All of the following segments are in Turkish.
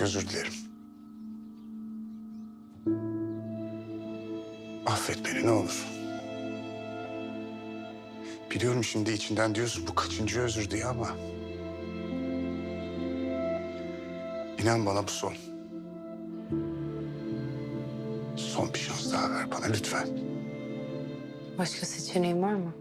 Özür dilerim. Affet beni ne olur. Biliyorum şimdi içinden diyorsun bu kaçıncı özür diye ama... İnan bana bu son. Son bir şans daha ver bana lütfen. Başka seçeneğin var mı?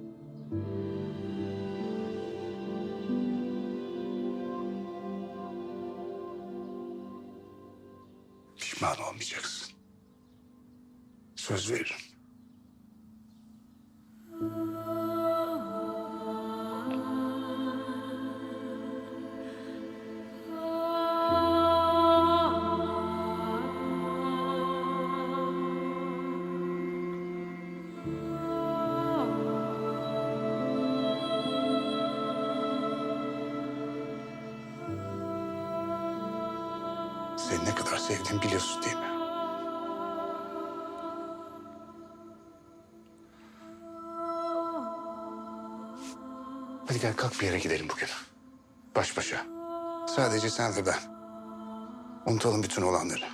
Olmayacaksın. Söz veririm. Seni ne kadar sevdiğimi biliyorsun değil mi? Hadi gel kalk bir yere gidelim bugün. Baş başa. Sadece sen ve ben. Unutalım bütün olanları.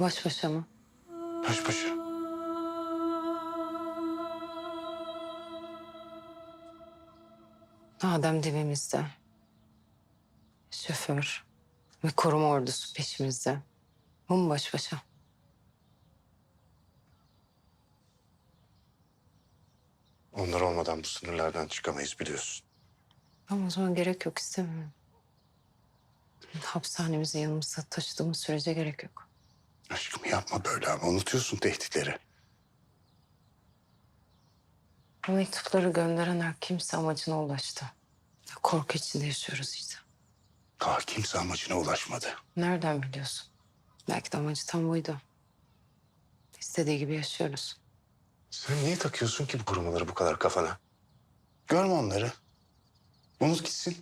Baş başa mı? Baş başa. Adem dibimizde. Şoför ve koruma ordusu peşimizde. Bu mu baş başa? Onlar olmadan bu sınırlardan çıkamayız biliyorsun. Ama o zaman gerek yok istemiyorum. Hapishanemizi yanımızda taşıdığımız sürece gerek yok. Aşkım yapma böyle ama unutuyorsun tehditleri. Bu mektupları gönderen her kimse amacına ulaştı. Korku içinde yaşıyoruz işte. Daha kimse amacına ulaşmadı. Nereden biliyorsun? Belki de amacı tam buydu. İstediği gibi yaşıyoruz. Sen niye takıyorsun ki bu kurumaları bu kadar kafana? Görme onları. Unut gitsin.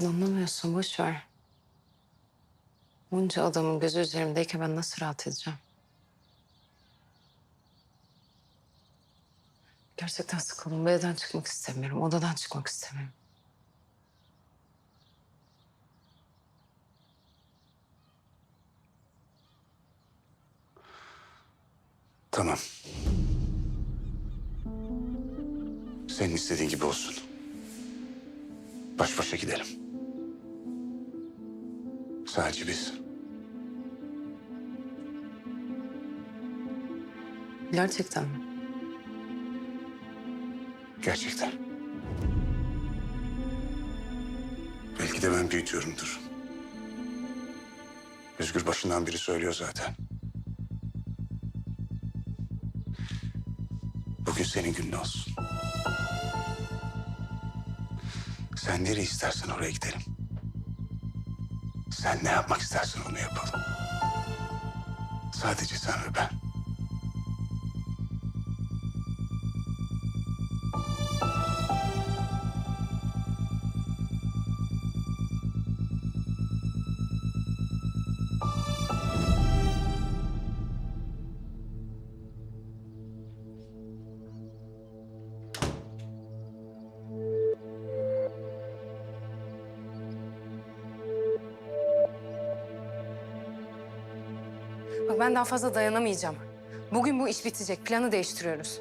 Anlamıyorsun, boş ver. Bunca adamın gözü üzerimdeyken ben nasıl rahat edeceğim? Gerçekten sıkıldım. Bu evden çıkmak istemiyorum. Odadan çıkmak istemiyorum. Tamam. Senin istediğin gibi olsun. Baş başa gidelim. Sadece biz. Gerçekten mi? Gerçekten. Belki de ben büyütüyorumdur. Özgür başından beri söylüyor zaten. Senin günün olsun. Sen nereye istersen oraya gidelim. Sen ne yapmak istersen onu yapalım. Sadece sen ve ben. Bak ben daha fazla dayanamayacağım. Bugün bu iş bitecek. Planı değiştiriyoruz.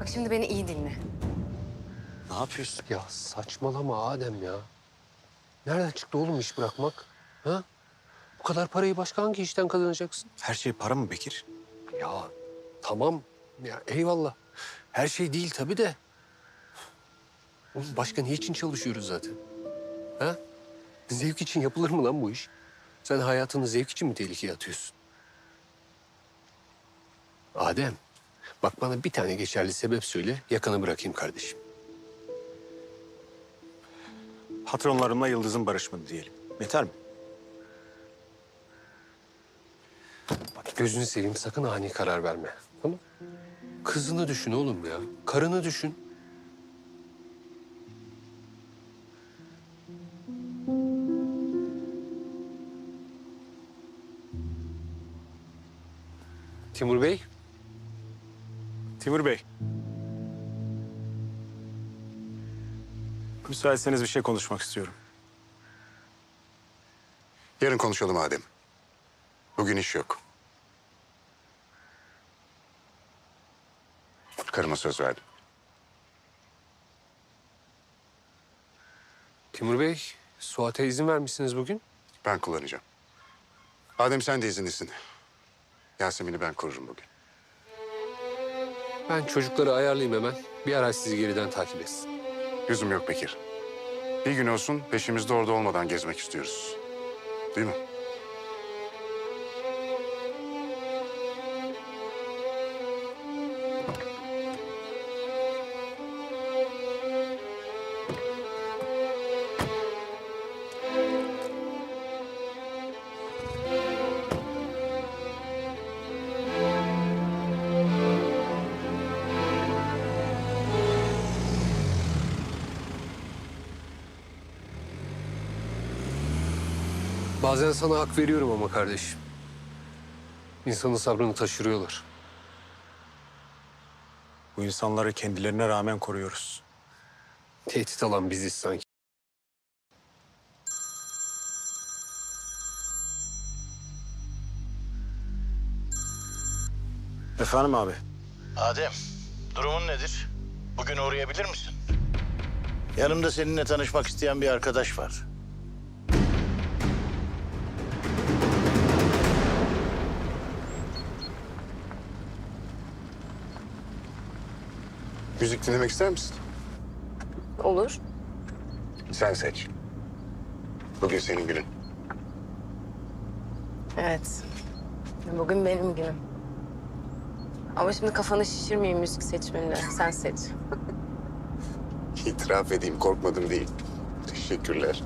Bak şimdi beni iyi dinle. Ne yapıyorsun? Ya saçmalama Adem ya. Nereden çıktı oğlum iş bırakmak? Ha? Bu kadar parayı başka hangi işten kazanacaksın? Her şey para mı Bekir? Ya tamam. Ya eyvallah. Her şey değil tabii de. Oğlum başka ne için çalışıyoruz zaten? Ha? Zevk için yapılır mı lan bu iş? Sen hayatını zevk için mi tehlikeye atıyorsun? Adem, bak bana bir tane geçerli sebep söyle, yakanı bırakayım kardeşim. Patronlarımla Yıldız'ın barışmadı diyelim. Yeter mi? Bak gözünü seveyim sakın ani karar verme. Tamam Kızını düşün oğlum ya. Karını düşün. Timur Bey, Timur Bey. Müsaitseniz bir şey konuşmak istiyorum. Yarın konuşalım Adem. Bugün iş yok. Karıma söz verdim. Timur Bey, Suat'a izin vermişsiniz bugün. Ben kullanacağım. Adem sen de izinlisin. Yasemin'i ben korurum bugün. Ben çocukları ayarlayayım hemen. Bir araç sizi geriden takip etsin. Yüzüm yok Bekir. Bir gün olsun peşimizde orada olmadan gezmek istiyoruz. Değil mi? Bazen sana hak veriyorum ama kardeşim. İnsanın sabrını taşırıyorlar. Bu insanları kendilerine rağmen koruyoruz. Tehdit alan biziz sanki. Efendim abi? Adem, durumun nedir? Bugün uğrayabilir misin? Yanımda seninle tanışmak isteyen bir arkadaş var. Müzik dinlemek ister misin? Olur. Sen seç. Bugün senin günün. Evet. Bugün benim günüm. Ama şimdi kafanı şişirmeyeyim müzik seçmenine. Sen seç. İtiraf edeyim korkmadım değil. Teşekkürler.